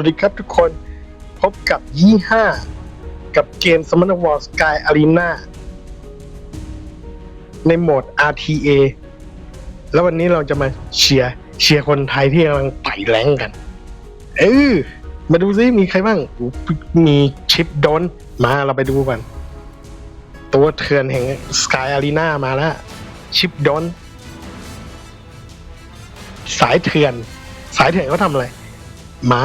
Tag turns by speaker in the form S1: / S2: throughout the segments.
S1: วัสดีครับทุกคนพบกับยี่ห้ากับเกมสม n นวอร์สกายอารีนาในโหมด RTA แล้ววันนี้เราจะมาเชียร์เชียร์คนไทยที่กำลังไต่แรงกัน เออมาดูซิมีใครบ้าง มีชิปโดนมาเราไปดูกัน ตัวเถื่อนแห่งสกายอารีนามาแล้ว ชิปโดนสายเถื่อน สายเถื่อนเขาทำอะไรมา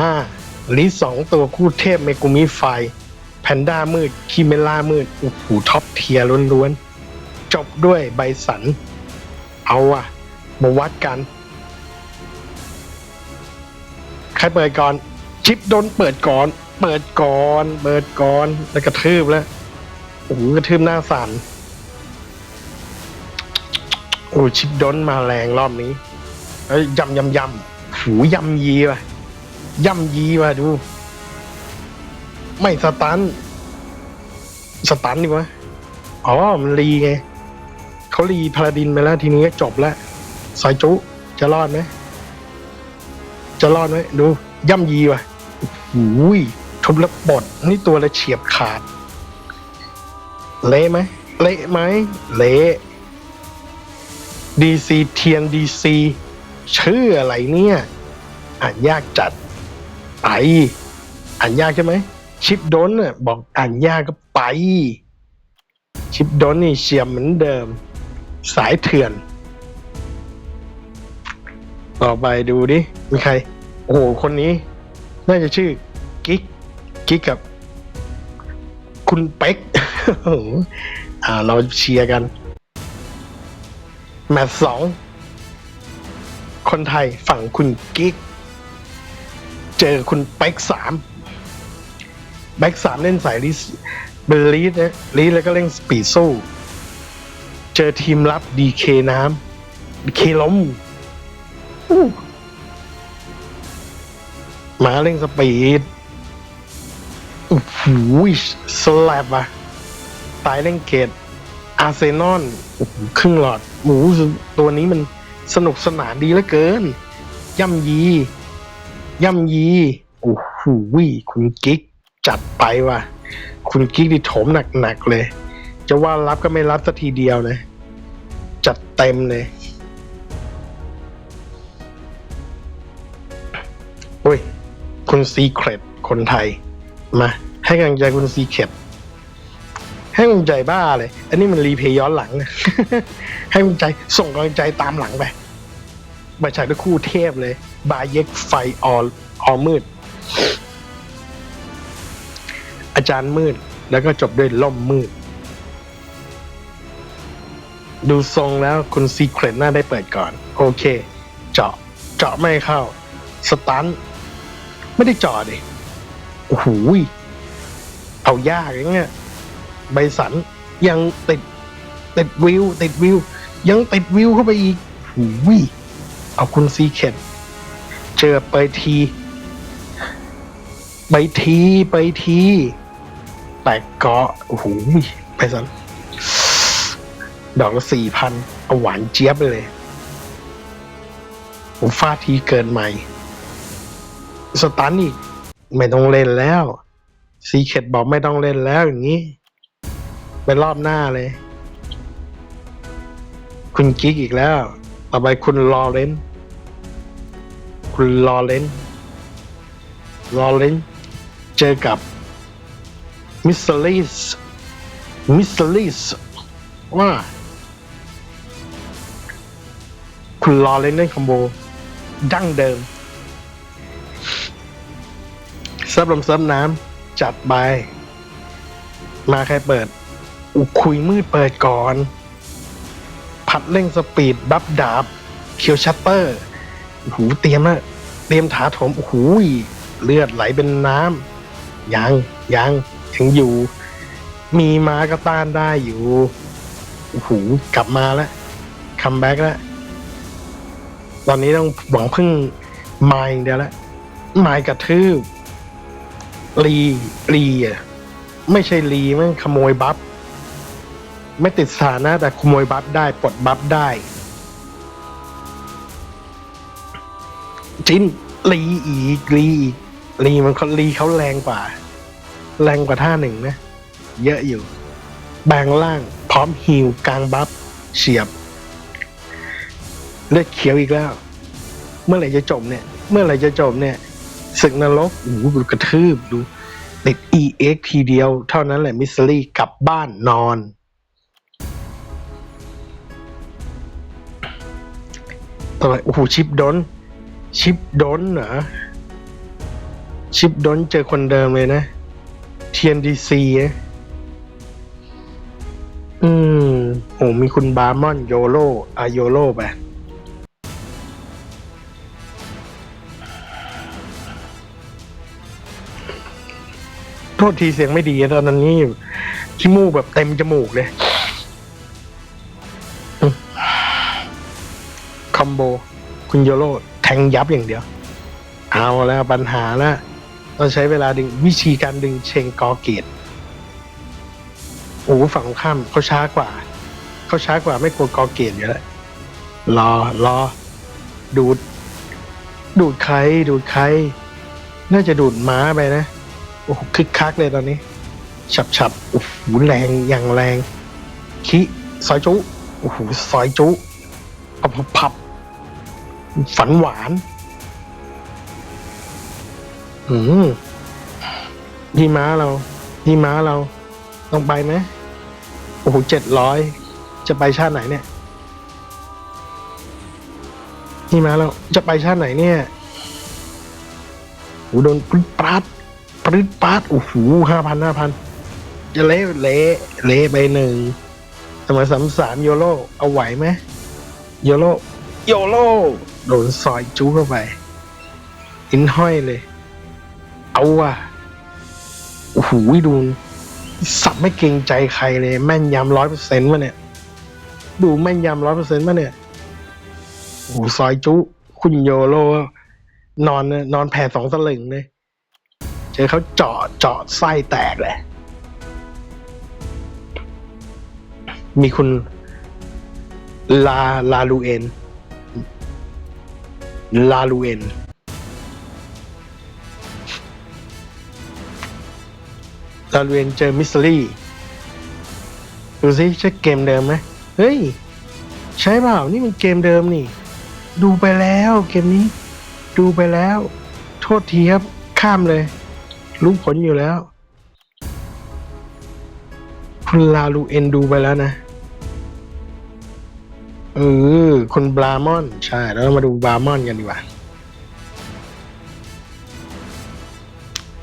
S1: ลิสองตัวคู่เทพเมกุมิไฟ แพนด้ามืด คิเมล่ามืดโอ้โหท็อปเทียร์ล้วนๆ จบด้วยใบสัน เอาอะมาวัดกัน ใครเปิดก่อน ชิปโดนเปิดก่อน เปิดก่อน เปิดก่อน แล้วกระทืบแล้วโอ้โหกระทืบหน้าสันโอ้ชิปโดนมาแรงรอบนี้เอ้ยยำยำยำหูยำยีว่ะ ย่ำยีว่ะดู ไม่สตัน สตันดีวะอ๋อ มันรีไงเขารีพาราดินไปแล้ว ทีนี้ก็จบแล้วซอยจุ จะรอดไหมจะรอดไหมดู ย่ำยีว่ะหูยทุบแล้วบดนี่ตัวละเฉียบขาด เละไหมเละไหมเละดีซีเทียนดีซีชื่ออะไรเนี่ย อ่านยากจัด ไป อ่านยากใช่ไหม ชิปโดนน่ะบอกอ่านยากก็ไป ชิปโดนนี่เชียมเหมือนเดิม สายเถื่อน ต่อไปดูดิ มีใคร โอ้โห คนนี้ น่าจะชื่อ กิ๊ก กิ๊กกับ คุณเป๊กอ่า เราเชียร์กัน แมตช์สอง คนไทยฝั่งคุณกิ๊ก เจอคุณแบ็กสามแบ็กสามเล่นสายลิสเป็นลีดนะลีดแล้วก็เล่นสปีดสู้ เจอทีมรับดีเคน้ำดีเคล้มอู้มาเล่นสปีดโอ้โหสแลบอะตายเล่นเกตอาร์เซนอลครึ่งหลอดหมูตัวนี้มันสนุกสนานดีเหลือเกิน ย่ำยี ย่ำยี โอ้โหคุณกิ๊กจัดไปว่ะ คุณกิ๊กนี่โถมหนักๆเลย จะว่ารับก็ไม่รับสักทีเดียวนะจัดเต็มเลยโอ้ย คุณซีเครตคนไทย มา ให้กำลังใจคุณซีเครตให้กำลังใจบ้าเลย อันนี้มันรีเพย์ย้อนหลังนะให้กำลังใจส่งกำลังใจตามหลังไป มาฉากด้วยคู่เทพเลย บาเย็กไฟออออมืด อาจารย์มืด แล้วก็จบด้วยล่มมืด ดูทรงแล้วคุณซีเครตน่าได้เปิดก่อน โอเค เจาะ เจาะไม่เข้า สตัน ไม่ได้เจาะดิโอ้โหเอายากอย่างเงี้ยใบสันยังติด ติดวิว ติดวิว ยังติดวิวเข้าไปอีกโอ้โหย เอาคุณซีเคนเจอไปที ไปทีไปทีแปดเกาะโอ้โหไปสันดอกละสี่พันเอาหวานเจี๊ยบไปเลย ผมฟาดทีเกินใหม่ สตันอีก ไม่ต้องเล่นแล้ว ซีเคดบอกไม่ต้องเล่นแล้วอย่างนี้ ไปรอบหน้าเลย คุณกิ๊กอีกแล้ว ต่อไปคุณลอเรนคุณลอเรนลอเรนเจอกับมิสเตอริสมิสเตอริสว่า คุณลอเรนเล่นคอมโบดั้งเดิมซับลมซับน้ำจัดไป มาใครเปิด อุคุยมืดเปิดก่อน ผัดเร่งสปีด บัฟดาบ เคียวชัตเตอร์โอ้โหเตรียมแล้วเตรียมถาถมโอ้โหเลือดไหลเป็นน้ำยังยังยังอยู่ มีมาก็ต้านได้อยู่โอ้โหกลับมาแล้วคัมแบ็กแล้ว ตอนนี้ต้องหวังพึ่งไมล์เดียวแล้วไมล์กระทืบรีรีอะไม่ใช่รีมันขโมยบัฟ ไม่ติดสถานะแต่ขโมยบัฟได้ปลดบัฟได้ จินรีอีกรีอีกลีมันเขาลีเขาแรงกว่า แรงกว่าท่าหนึ่งนะ เยอะอยู่ แบงล่าง พร้อมฮิวกลางบัฟเฉียบ เลือดเขียวอีกแล้ว เมื่อไหร่จะจบเนี่ย เมื่อไหร่จะจบเนี่ยศึกนรกโอ้โหดูกระทืบดูติด EX ทีเดียว เท่านั้นแหละมิสซิลี่กลับบ้านนอน ต่อไปโอ้โหชิปดน ชิปดนเหรอ ชิปดนเจอคนเดิมเลยนะ TNDC อะอืมโหมีคุณบาร์มอนโยโรอะโยโรไปโทษทีเสียงไม่ดีตอนนั้นนี่ขี้มูกแบบเต็มจมูกเลย โบ คุณโยโรแทงยับอย่างเดียว เอาแล้วปัญหาแล้วต้องใช้เวลาดึงวิธีการดึงเชงกอเกตโอ้โหฝั่งข้ามเขาช้ากว่า เขาช้ากว่าไม่กลัวกอเกตอยู่แล้วรอรอ ดูด ดูดใคร ดูดใคร น่าจะดูดม้าไปนะ โอ้โหคึกคักเลยตอนนี้ ฉับฉับโอ้โหแรงอย่างแรง คิซอยจุโอ้โหซอยจุ เอาพับพับ ฝันหวาน อืมพี่ม้าเราพี่ม้าเรา ต้องไปไหมโอ้โหเจ็ดร้อยจะไปชาติไหนเนี่ยพี่ม้าเราจะไปชาติไหนเนี่ยโอ้โหโดนปรึดปราดปรึดปราดโอ้โหห้าพันห้าพันจะเละเละเละไปหนึ่งสมัยสามสามโยโรเอาไหวไหมโยโรโยโร โดนซอยจูเข้าไปอินห้อยเลย เอาว่ะโอ้โหดูสับไม่เกรงใจใครเลย แม่นยำร้อยเปอร์เซ็นต์มาเนี่ย ดูแม่นยำร้อยเปอร์เซ็นต์มาเนี่ยโอ้ซอยจุคุณโยโรนอนนอนแผ่สองสลึงเลยเจอเขาเจาะเจาะไส้แตกเลย มีคุณลาลาลูเอน ลาลูเอนลาลูเอนเจอมิสซิลี่ดูสิใช่เกมเดิมไหมเฮ้ย ใช่เปล่า นี่มันเกมเดิมนี่ ดูไปแล้วเกมนี้ ดูไปแล้ว โทษทีครับ ข้ามเลย รู้ผลอยู่แล้ว คุณลาลูเอนดูไปแล้วนะ เออคุณบรามอน ใช่ แล้วเรามาดูบรามอนกันดีกว่า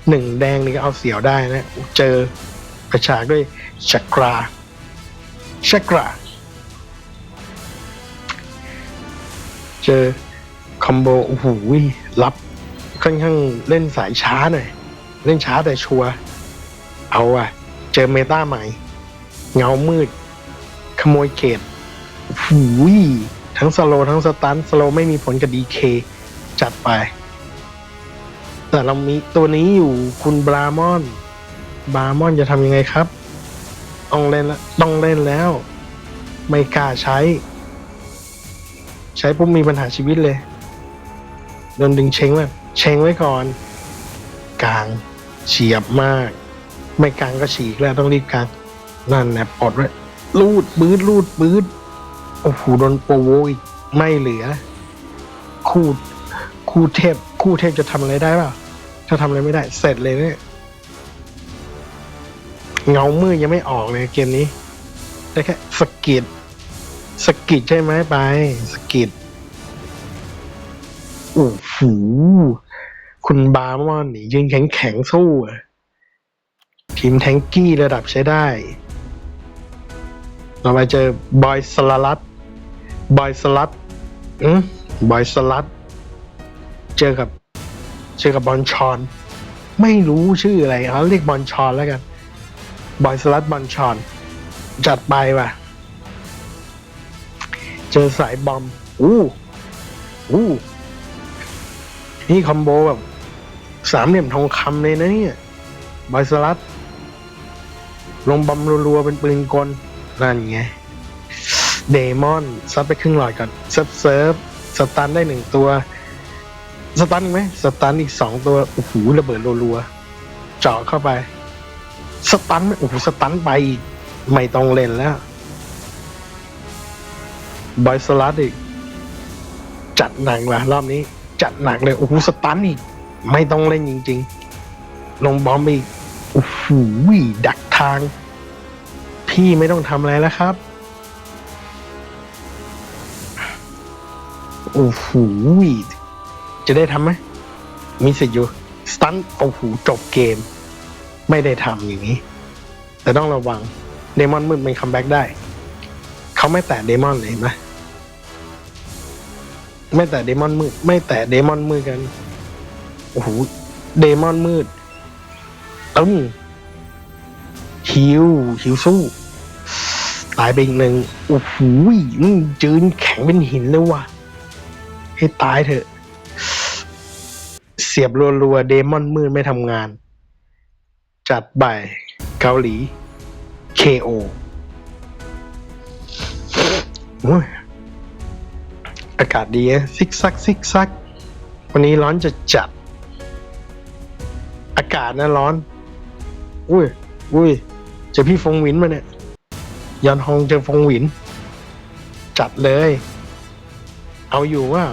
S1: หนึ่งแดงนี่ก็เอาเสียวได้นะเจอกระชากด้วยชักราชักราเจอคอมโบโอ้โหรับค่อนข้างเล่นสายช้าหน่อยเล่นช้าแต่ชัวเอาอะเจอเมตาใหม่ เงามืด ขโมยเขต หูยทั้งสโลทั้งสตันสโลไม่มีผลกับดีเคจัดไป แต่เรามีตัวนี้อยู่คุณบรามอน บรามอนจะทำยังไงครับ ต้องเล่นแล้วต้องเล่นแล้ว ไม่กล้าใช้ ใช้ปุ๊บมีปัญหาชีวิตเลยโดนดึงเช้งแบบเช้งไว้ก่อน กลางเฉียบมาก ไม่กลางก็ฉีกแล้วต้องรีบกลาง นั่นแหละปลดไว้ลูดปื๊ดลูดปื๊ด โอ้โหโดนโปรโวอีกไม่เหลือ คู่คู่เทพ คู่เทพจะทำอะไรได้เปล่าถ้าทำอะไรไม่ได้ เสร็จเลยเนี่ยเงามืดยังไม่ออกเลยเกมนี้ได้แค่สกิดสกิดใช่ไหมไปสกิดโอ้โหคุณบาร์มอนนี่ยืนแข็งแข็งสู้อะทีมแทงกี้ระดับใช้ได้ เราไปเจอบอยสลัด บอยสลัดอืมบอยสลัด เจอกับ เจอกับบอลชอน ไม่รู้ชื่ออะไรเขาเรียกบอลชอนแล้วกัน บอยสลัดบอลชอน จัดไปว่ะ เจอสายบอม อู้ อู้ นี่คอมโบแบบสามเหลี่ยมทองคำเลยนะเนี่ย บอยสลัด ลงบอมรัวๆเป็นปืนกล นั่นไง เดมอนซัดไปครึ่งหลอดก่อนเซิร์ฟเซิร์ฟสตันได้หนึ่งตัว สตันอีกไหมสตันอีกสองตัว โอ้โหระเบิดรัวๆเจาะเข้าไป สตันไหมโอ้โหสตันไปอีก ไม่ต้องเล่นแล้วบอยสลัดอีก จัดหนักว่ะรอบนี้ จัดหนักเลย โอ้โหสตันอีก ไม่ต้องเล่นจริง ๆ ลงบอมอีก โอ้โหดักทาง พี่ไม่ต้องทำอะไรแล้วครับ โอ้โหจะได้ทำไหมมีสิทธิ์อยู่สตันโอ้โหจบเกม ไม่ได้ทำอย่างนี้ แต่ต้องระวังเดมอนมืดมันคัมแบ็กได้ เขาไม่แตะเดมอนเลยนไหมไม่แตะเดมอนมืด ไม่แตะเดมอนมืดกันโอ้โหเดมอนมืดตึ้งฮิวฮิวสู้ตายไปอีกหนึ่งโอ้โหจืนแข็งเป็นหินเลยว่ะ ให้ตายเถอะ เสียบรัวๆเดมอนมืดไม่ทำงาน จัดไปเกาหลี KO อ้ยอากาศดีอะซิกซักซิกซัก วันนี้ร้อนจะจัด อากาศนะร้อน อุ้ยอุ้ยเจอพี่ฟงหวินมาเนี่ยยอนฮองเจอฟงหวิน จัดเลย เอาอยู่ว่า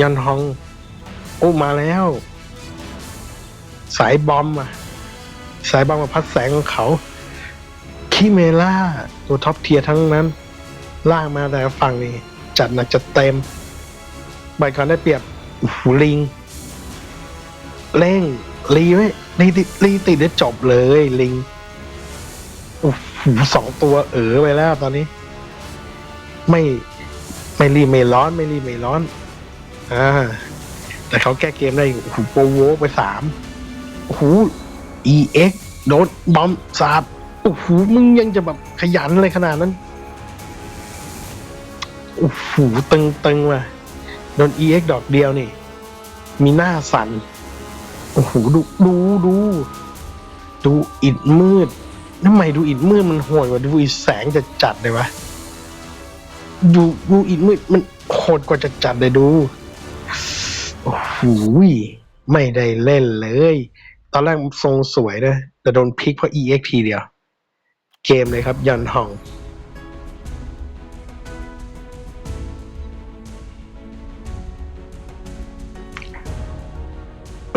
S1: ยอนฮองโอ้มาแล้ว สายบอมอะ สายบอมมาพัดแสงของเขา คิเมล่า ตัวท็อปเทียร์ทั้งนั้น ล่างมาแต่ฝั่งนี่จัดหนักจัดเต็มใบคอนได้เปรียบหูลิง เร่งรีไว้รีติดรีติดได้จบเลยลิงโอ้โหสองตัวเออไปแล้วตอนนี้ ไม่ไม่รีไม่ร้อน ไม่รีไม่ร้อน อ่าแต่เขาแก้เกมได้โอ้โหโปรโวไปสามโอ้โห EX โดนบอมสาบโอ้โหมึงยังจะแบบขยันเลยขนาดนั้นโอ้โหตึงตึงว่ะโดน EX ดอกเดียวนี่ มีหน้าสั่นโอ้โหดูดูดูดูอิดมืดทำไมดูอิดมืดมันโหดกว่าดูอิดแสงจะจัดเลยวะดูดูอิดมืดมันโหดกว่าจะจัดเลยดู โอ้โหไม่ได้เล่นเลย ตอนแรกทรงสวยนะ แต่โดนพลิกเพราะ EX ทีเดียว เกมเลยครับ ยันฮอง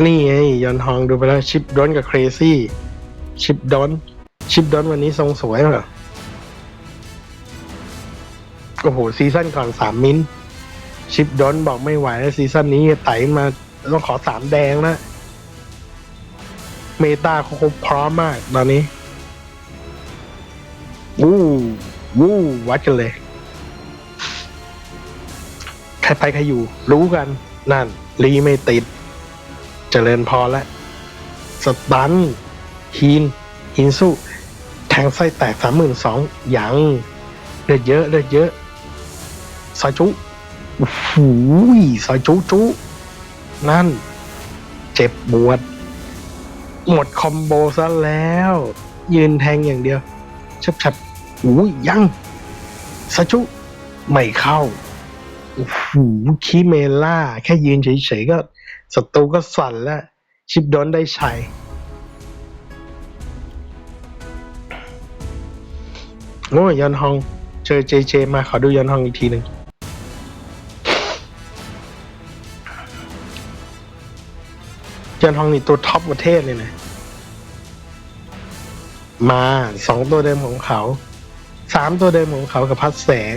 S1: นี่ไงยันฮองดูไปแล้ว ชิปดอนกับเครซี่ ชิปดอน ชิปดอนวันนี้ทรงสวยเหรอโอ้โห ซีซั่นก่อนสามมิ้น ชิปดอนบอกไม่ไหวแล้วซีซั่นนี้ไต่มาต้องขอสามแดงนะ เมตาเขาครบพร้อมมากตอนนี้วู้วู้วัดกันเลย ใครไปใครอยู่ รู้กัน นั่น รีไม่ติดเจริญพอแล้ว สตันฮีนฮินสู้แทงไส้แตกสามหมื่นสองยังเลือดเยอะเลือดเยอะซอยจุ โอ้โหซอยจุจุนั่น เจ็บปวด หมดคอมโบซะแล้ว ยืนแทงอย่างเดียว ชับชับอุ้ยยังซาจุ ไม่เข้าโอ้โหคิเมล่า แค่ยืนเฉยๆก็ศัตรูก็สั่นแล้ว ชิปดอนได้ชัยโอ้ยยอนฮอง เจอเจเจมาขอดูยอนฮองอีกทีหนึ่ง นฮองนี่ตัวท็อปประเทศเลยนะ มาสองตัวเดิมของเขาสามตัวเดิมของเขากับพัดแสง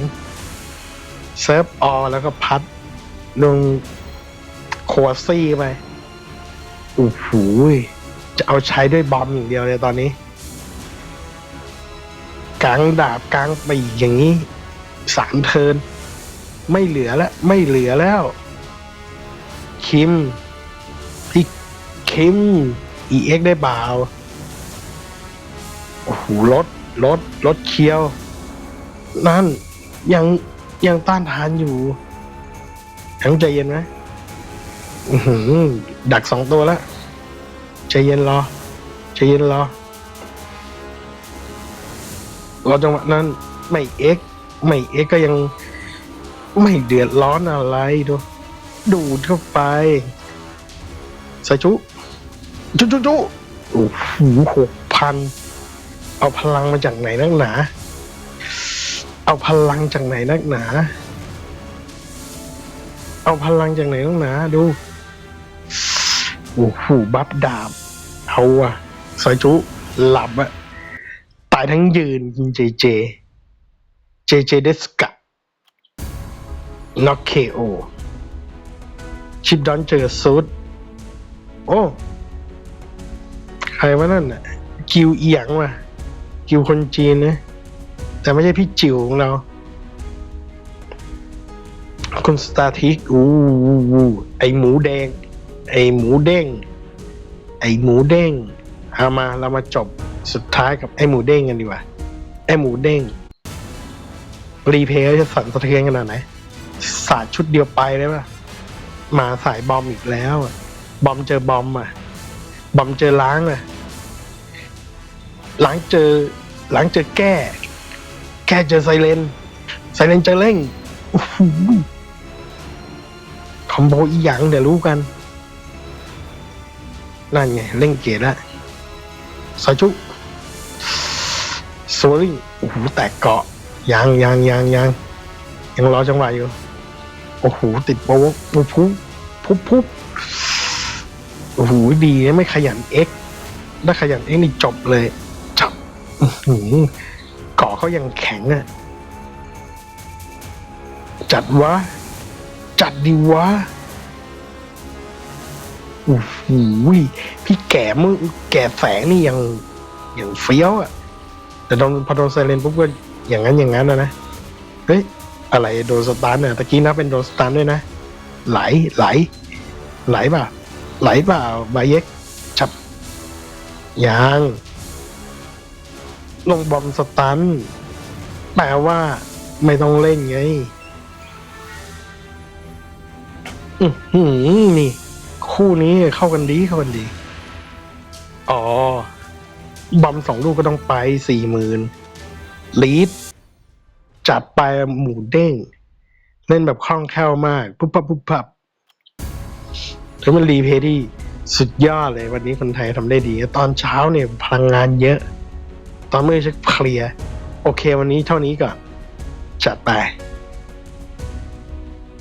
S1: เซิร์ฟออแล้วก็พัดลงโคซี่ไปโอ้โหจะเอาใช้ด้วยบอมอย่างเดียวเลยตอนนี้กลางดาบกลางปีกอย่างนี้สามเทิน ไม่เหลือแล้ว ไม่เหลือแล้ว คิม คิม EX ได้เบาโอ้โหรถรถรถเคียว นั่นยังยังต้านทานอยู่ทั้งใจเย็นไหมหือดักสองตัวแล้วใจเย็นรอใจเย็นรอรอจังหวะนั้น ไม่เอ็กไม่เอ็กก็ยัง ไม่เดือดร้อนอะไรดูดูดเข้าไปใส่จุ จุจุจุโอ้โหหกพันเอาพลังมาจากไหนนักหนา เอาพลังจากไหนนักหนา เอาพลังจากไหนนักหนา ดูโอ้โหบัฟดาบเอาอะสายจุหลับอะตายทั้งยืนยิงเจเจ เจเจเดสกะน็อกเคโอชิปดอนเจอซูดโอ้ ใครวะนั่นน่ะ กิวเอียงว่ะ กิวคนจีนนะ แต่ไม่ใช่พี่จิ๋วของเรา คุณสตาร์ทิกอู้วูวูไอหมูแดง ไอหมูเด้ง ไอหมูเด้งเอามาเรามาจบสุดท้ายกับไอหมูเด้งกันดีกว่า ไอหมูเด้ง รีเพลย์จะสั่นสะเทือนขนาดไหนสาดชุดเดียวไปได้ปะมาสายบอมอีกแล้วอะบอมเจอบอมอะ บอมเจอล้างอะ หล้างเจอหล้างเจอแก้ แก้เจอไซเลนไซเลนเจอเร่งคอมโบอีหยังเดี๋ยวรู้กัน นั่นไงเร่งเกตละสายชุสวริงโอ้โหแตกเกาะยังยังยังยังยังรอจังหวะอยู่โอ้โหติดโป๊ปุ๊บปุ๊บปุ๊บปุ๊บโอ้โหดีนะไม่ขยันเอ็กถ้าขยันเอ็กนี่จบเลย อื้อหือเกาะเขายังแข็งอะจัดวะ จัดดีวะโอ้โหพี่แก่มึงแก่แสงนี่ยังยังเฟี้ยวอะแต่โดนพอโดนไซเลนปุ๊บก็อย่างนั้นอย่างนั้นนะนะ เฮ้ย อะไรโดนสตาร์ทเนี่ยตะกี้นับเป็นโดนสตาร์ทด้วยนะ ไหลไหล ไหลเปล่าไหลเปล่าบาเย็กจับยาง ลงบอมสตันแปลว่า ไม่ต้องเล่นไง อือหือนี่ คู่นี้เข้ากันดีเข้ากันดี อ๋อ บอมสองลูกก็ต้องไปสี่หมื่นลีดจัดไปหมูเด้ง เล่นแบบคล่องแคล่วมาก ปุ๊บปับปุ๊บปับแล้วมันรีเพลย์ที่สุดยอดเลยวันนี้คนไทยทำได้ดี ตอนเช้าเนี่ยพลังงานเยอะ ตอนเมื่อจะเคลียร์ โอเควันนี้เท่านี้ก่อนจัดไป